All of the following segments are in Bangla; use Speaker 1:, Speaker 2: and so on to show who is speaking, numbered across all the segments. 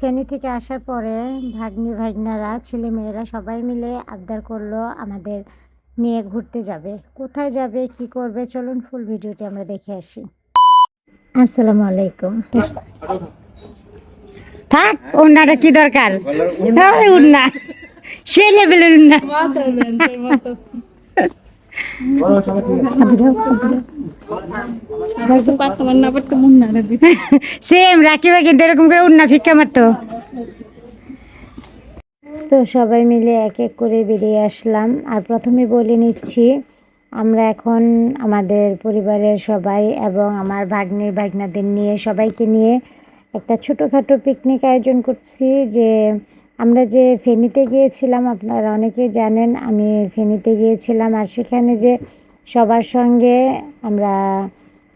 Speaker 1: ফেনী থেকে আসার পরে ভাগ্নি ভাগ্নারা ছেলে মেয়েরা সবাই মিলে আবদার করল আমাদের নিয়ে ঘুরতে যাবে। কোথায় যাবে কি করবে চলুন ফুল ভিডিওটি আমরা দেখে আসি। আসসালামু আলাইকুম। থাক ওনাটা কি দরকার? উন্না সে লেভেলের উন্না। সেম রাকিবা কিন্তু এরকম করে উন্না মারতো। তো সবাই মিলে এক এক করে বেরিয়ে আসলাম। আর প্রথমে বলে নিচ্ছি, আমরা এখন আমাদের পরিবারের সবাই এবং আমার ভাগ্নে, ভাগ্নাদের নিয়ে, সবাইকে নিয়ে একটা ছোটোখাটো পিকনিক আয়োজন করছি। যে আমরা যে ফেনীতে গিয়েছিলাম, আপনারা অনেকেই জানেন, আমি ফেনীতে গিয়েছিলাম। আর সেখানে যে সবার সঙ্গে আমরা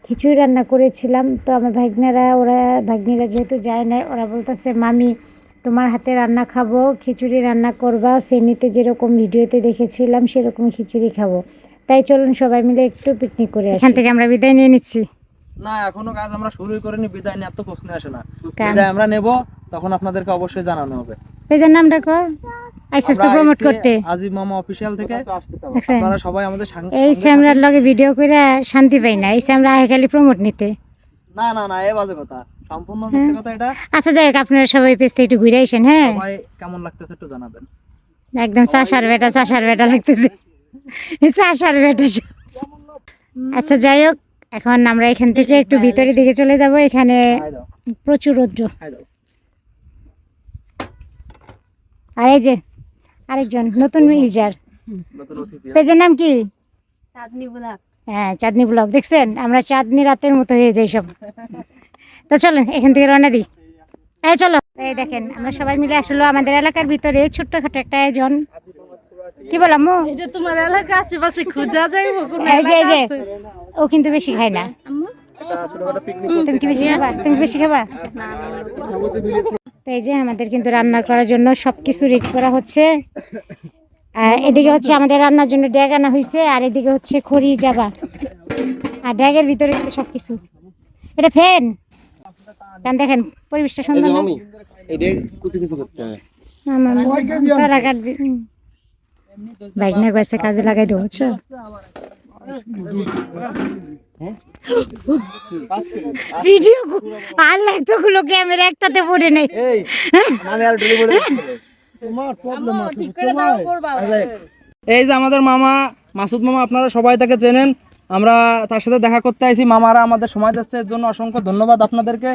Speaker 1: খিচুড়ি রান্না করেছিলাম। তো আমার ভাগ্নারা ওরা ভাগ্নিরা যেহেতু যায় না ওরা বলতেছে মামি তোমার হাতে রান্না খাব খিচুড়ি রান্না করবা ফেনীতে যেরকম ভিডিওতে দেখেছিলাম সেরকম খিচুড়ি খাব। তাই চলুন সবাই মিলে একটু পিকনিক করে এখান থেকে আমরা বিদায় নিয়ে নিচ্ছি।
Speaker 2: না এখনও কাজ আমরা শুরুই করিনি বিদায় নিয়ে এত প্রশ্ন আসে না। বিদায় আমরা নেব তখন আপনাদেরকে অবশ্যই জানানো হবে।
Speaker 1: এই যে নামটা কো আইসা প্রমোট করতে।
Speaker 2: আজিব মামা অফিসিয়াল থেকে আপনারা সবাই আমাদের
Speaker 1: এই স্যামরার লগে ভিডিও করে শান্তি পাই না। এই স্যামরা খালি প্রমোট নিতে।
Speaker 2: না না না এ বাজে কথা। সম্পূর্ণ মিথ্যে কথা এটা।
Speaker 1: আচ্ছা যাই হোক আপনারা সবাই পেছতে একটু ঘুরে আইসেন হ্যাঁ?
Speaker 2: সবাই কেমন লাগতেছে একটু জানাবেন।
Speaker 1: একদম চাষার বেটা চাষার বেটা লাগতেছে? চাষার বেটা। আচ্ছা যাই হোক এখন আমরা এখান থেকে একটু ভিতরের দিকে চলে যাব। এখানে প্রচুর রৌদ্র। আর এই যে আরেকজন নতুন ইউজার
Speaker 2: নতুন
Speaker 1: পেজের নাম কি? হ্যাঁ চাঁদনি ব্লগ। দেখছেন? আমরা চাঁদনি রাতের মতো হয়ে যাই সব। তো চলেন এখান থেকে রওনা দিই। এই চলো। এই দেখেন আমরা সবাই মিলে আসলো আমাদের এলাকার ভিতরে ছোট্টখাটো একটা আয়োজন। কি বললাম মু
Speaker 3: এটা তোমার এলাকা আশেপাশে খুঁজা যাইব কোন
Speaker 1: এই যে এই যে ও কিন্তু বেশি খায় না।
Speaker 2: এটা ছোটখাটো পিকনিক
Speaker 1: তুমি কি বেশি খাবা? তুমি বেশি খাবা? তো এই যে আমাদের কিন্তু রান্না করার জন্য সব কিছু রেডি করা হচ্ছে। আর এদিকে হচ্ছে আমাদের রান্নার জন্য ড্যাগ আনা হয়েছে আর এদিকে হচ্ছে খড়ি যাবা আর ড্যাগের ভিতরে কিন্তু সব কিছু এটা ফ্যান কারণ দেখেন পরিবেশটা সুন্দর না? বাইক কাজে লাগাই দেবো বুঝছ ভিডিও আর লাগতোগুলো ক্যামেরা একটাতে পড়ে নেই।
Speaker 4: এই আমি আর তোমার প্রবলেম আছে বুঝছ আচ্ছা,
Speaker 2: এই যে আমাদের মামা মাসুদ মামা আপনারা সবাই তাকে চেনেন। আমরা তার সাথে দেখা করতে আইছি। মামারা আমাদের সময় দিচ্ছে। এর জন্য অসংখ্য ধন্যবাদ আপনাদেরকে।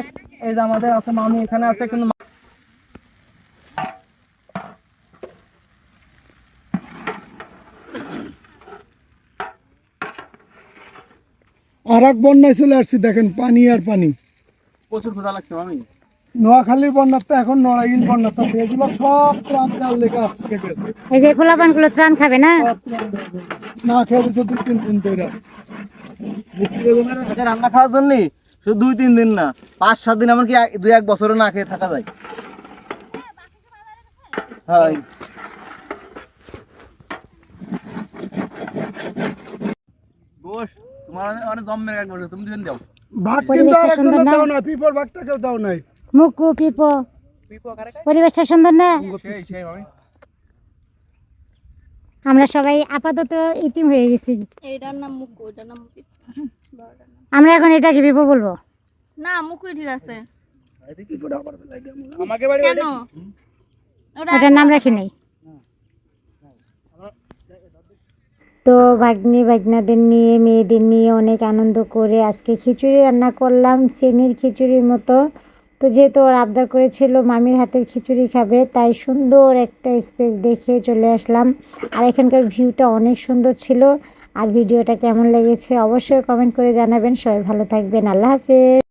Speaker 2: এই যে আমাদের আছে মামি এখানে আছে কিন্তু
Speaker 5: আর এক বন্যায় চলে আসছি দেখেন পানি আর পানি।
Speaker 2: প্রচুর ক্ষুধা লাগছে মামি।
Speaker 5: নোয়াখালীর বন্যাতে এখন নড়াইল বন্যাতে এগুলো সব প্রাণ কাল লেগে আসছে
Speaker 1: এই যে খোলা পানগুলো ত্রাণ খাবে না?
Speaker 5: না খেয়ে দিচ্ছে দুই তিন দিন ধরে।
Speaker 4: এটা রান্না খাওয়ার জন্য শুধু দুই তিন দিন না পাঁচ সাত দিন এমনকি এক- দুই এক বছরও না খেয়ে থাকা যায়। হয়।
Speaker 2: তোমার অনেক জম্মে এক বছর তুমি দিন দাও
Speaker 5: ভাগ
Speaker 1: পরিবেশটা সুন্দর না?
Speaker 5: না পিপর ভাগটা কেউ দাও নাই।
Speaker 1: মুকু পিপো। পরিবেশটা সুন্দর না।
Speaker 2: সেই সেই মামি।
Speaker 1: আমরা সবাই আপাতত ইতিম হয়ে গেছি।
Speaker 3: এইটার নাম মুকু এটার নাম মুকু
Speaker 1: আমরা এখন এটাকে পিপো বলব।
Speaker 3: না মুকুই ঠিক আছে।
Speaker 2: আমাকে বাড়ি
Speaker 3: কেন? ওটা
Speaker 1: ওটার নাম রাখি নাই। তো ভাগ্নি ভাগ্নাদের নিয়ে, মেয়েদের নিয়ে অনেক আনন্দ করে আজকে খিচুড়ি রান্না করলাম, ফেনির খিচুড়ির মতো। তো যেহেতু ওর আবদার করেছিল মামির হাতের খিচুড়ি খাবে, তাই সুন্দর একটা স্পেস দেখে চলে আসলাম। আর এখানকার ভিউটা অনেক সুন্দর ছিল। আর ভিডিওটা কেমন লেগেছে অবশ্যই কমেন্ট করে জানাবেন। সবাই ভালো থাকবেন। আল্লাহ হাফেজ।